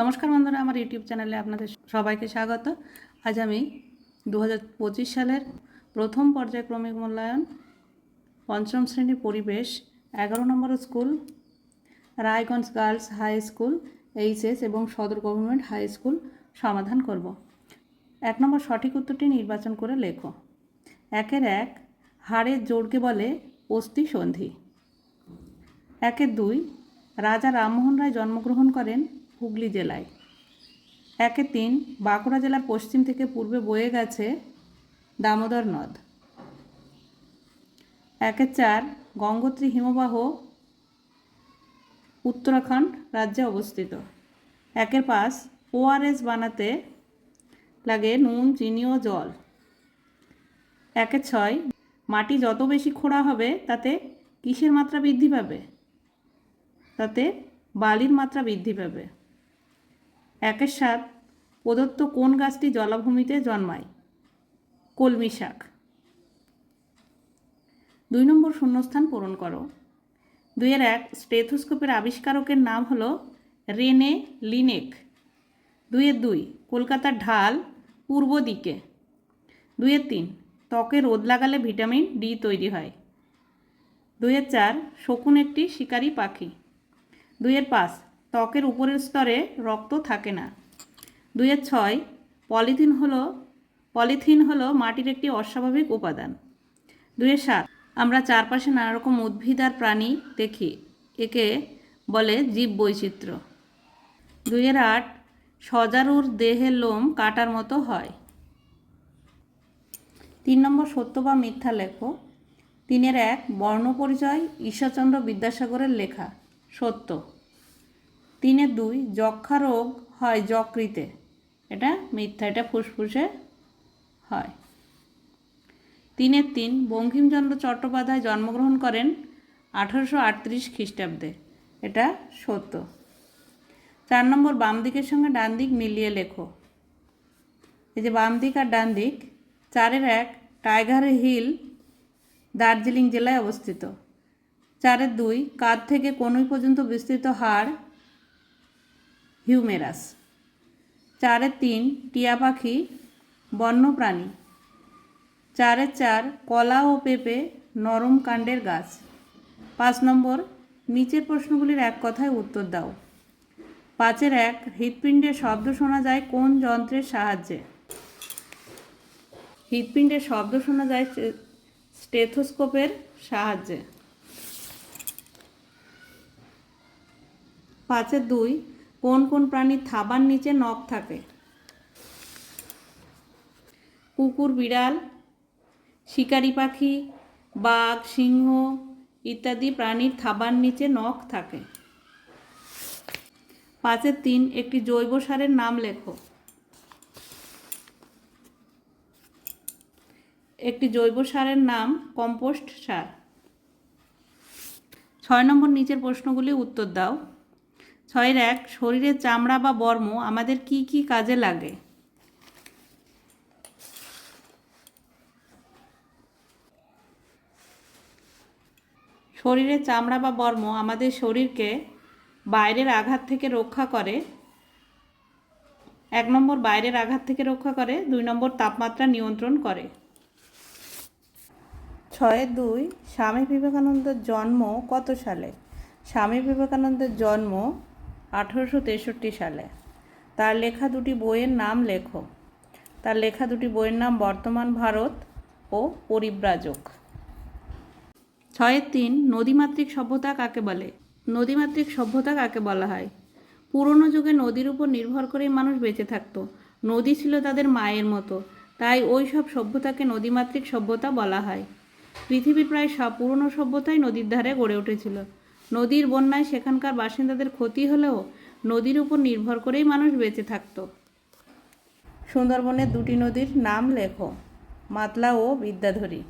নমস্কার বন্ধুরা, আমার ইউটিউব চ্যানেলে আপনাদের সবাইকে স্বাগত। আজ আমি দু সালের প্রথম পর্যায়ক্রমিক মূল্যায়ন, পঞ্চম শ্রেণির পরিবেশ, এগারো নম্বর school, Raiganj girls high school, HS এবং সদর গভর্নমেন্ট হাই স্কুল সমাধান করব। এক নম্বর সঠিক উত্তরটি নির্বাচন করে লেখো। একের এক হাড়ের জোরকে বলে অস্থি সন্ধি। একের দুই, রাজা রামমোহন রায় জন্মগ্রহণ করেন হুগলি জেলায়। একে তিন বাঁকুড়া জেলার পশ্চিম থেকে পূর্বে বয়ে গেছে দামোদর নদ। একে চার গঙ্গোত্রী হিমবাহ উত্তরাখণ্ড রাজ্যে অবস্থিত। একের পাঁচ ওআরএস বানাতে লাগে নুন, চিনি ও জল। একে ছয় মাটি যত বেশি খোঁড়া হবে তাতে কিসের মাত্রা বৃদ্ধি পাবে? তাতে বালির মাত্রা বৃদ্ধি পাবে। একের সাত প্রদত্ত কোন গাছটি জলাভূমিতে জন্মায়? কলমি শাক। দুই নম্বর শূন্যস্থান পূরণ করো। দুইয়ের এক স্টেথোস্কোপের আবিষ্কারকের নাম হল রেনে লিনেক। দুইয়ের দুই কলকাতার ঢাল পূর্ব দিকে। দুইয়ের তিন ত্বকে রোদ লাগালে ভিটামিন ডি তৈরি হয়। দুইয়ের চার শকুন একটি শিকারী পাখি। দুইয়ের পাঁচ ত্বকের উপরের স্তরে রক্ত থাকে না। দুইয়ের ছয়, পলিথিন হলো পলিথিন হলো মাটির একটি অস্বাভাবিক উপাদান। দুইয়ের সাত, আমরা চারপাশে নানা রকম উদ্ভিদ আর প্রাণী দেখি, একে বলে জীব বৈচিত্র্য দুইয়ের আট, সজারুর দেহের লোম কাটার মতো হয়। তিন নম্বর সত্য বা মিথ্যা লেখো। তিনের এক, বর্ণপরিচয় ঈশ্বরচন্দ্র বিদ্যাসাগরের লেখা, সত্য। তিনের দুই, যক্ষা রোগ হয় যকৃতে। এটা মিথ্যা, এটা ফুসফুসে হয়। তিনের তিন, বঙ্কিমচন্দ্র চট্টোপাধ্যায় জন্মগ্রহণ করেন আঠারোশো আটত্রিশ খ্রিস্টাব্দে। এটা সত্য। চার নম্বর বাম দিকের সঙ্গে ডান দিক মিলিয়ে লেখো। এই যে বাম দিক আর ডান দিক, চারের এক টাইগার হিল, দার্জিলিং জেলায় অবস্থিত। চারের দুই, কাঁধ থেকে কনুই পর্যন্ত বিস্তৃত হাড় হিউমেরাস। চারের তিন টিয়া পাখি বন্যপ্রাণী চারের চার কলা ও পেঁপে, নরম কাণ্ডের গাছ। পাঁচ নম্বর, নিচের প্রশ্নগুলির এক কথায় উত্তর দাও। পাঁচের এক, হৃৎপিণ্ডের শব্দ শোনা যায় কোন যন্ত্রের সাহায্যে? হৃৎপিণ্ডের শব্দ শোনা যায় স্টেথোস্কোপের সাহায্যে। পাঁচের দুই কোন কোন প্রাণীর থাবার নিচে নখ থাকে? কুকুর, বিড়াল, শিকারি পাখি, বাঘ, সিংহ ইত্যাদি প্রাণীর থাবার নিচে নখ থাকে। পাঁচের তিন, একটি জৈব সারের নাম লেখো। একটি জৈব সারের নাম কম্পোস্ট সার। ছয় নম্বর নিচের প্রশ্নগুলি উত্তর দাও। ছয়ের এক শরীরের চামড়া বা বর্ম আমাদের কি কি কাজে লাগে? শরীরের চামড়া বা বর্ম আমাদের শরীরকে বাইরের আঘাত থেকে রক্ষা করে। এক নম্বর বাইরের আঘাত থেকে রক্ষা করে, দুই নম্বর তাপমাত্রা নিয়ন্ত্রণ করে। ছয় দুই, স্বামী বিবেকানন্দের জন্ম কত সালে? স্বামী বিবেকানন্দের জন্ম আঠেরোশো তেষট্টি সালে। তার লেখা দুটি বইয়ের নাম লেখো। তার লেখা দুটি বইয়ের নাম বর্তমান ভারত ও পরিব্রাজক। ছয়ের তিন, নদীমাতৃক সভ্যতা কাকে বলে? নদীমাতৃক সভ্যতা কাকে বলা হয়? পুরনো যুগে নদীর উপর নির্ভর করেই মানুষ বেঁচে থাকতো। নদী ছিল তাদের মায়ের মতো। তাই ওই সব সভ্যতাকে নদীমাতৃক সভ্যতা বলা হয়। পৃথিবীর প্রায় সব পুরনো সভ্যতাই নদীর ধারে গড়ে উঠেছিল। নদীর বন্যায় সেখানকার বাসিন্দাদের ক্ষতি হলেও নদীর উপর নির্ভর করেই মানুষ বেঁচে থাকত। সুন্দরবনের দুটি নদীর নাম লেখো, মাতলা ও বিদ্যাধরী।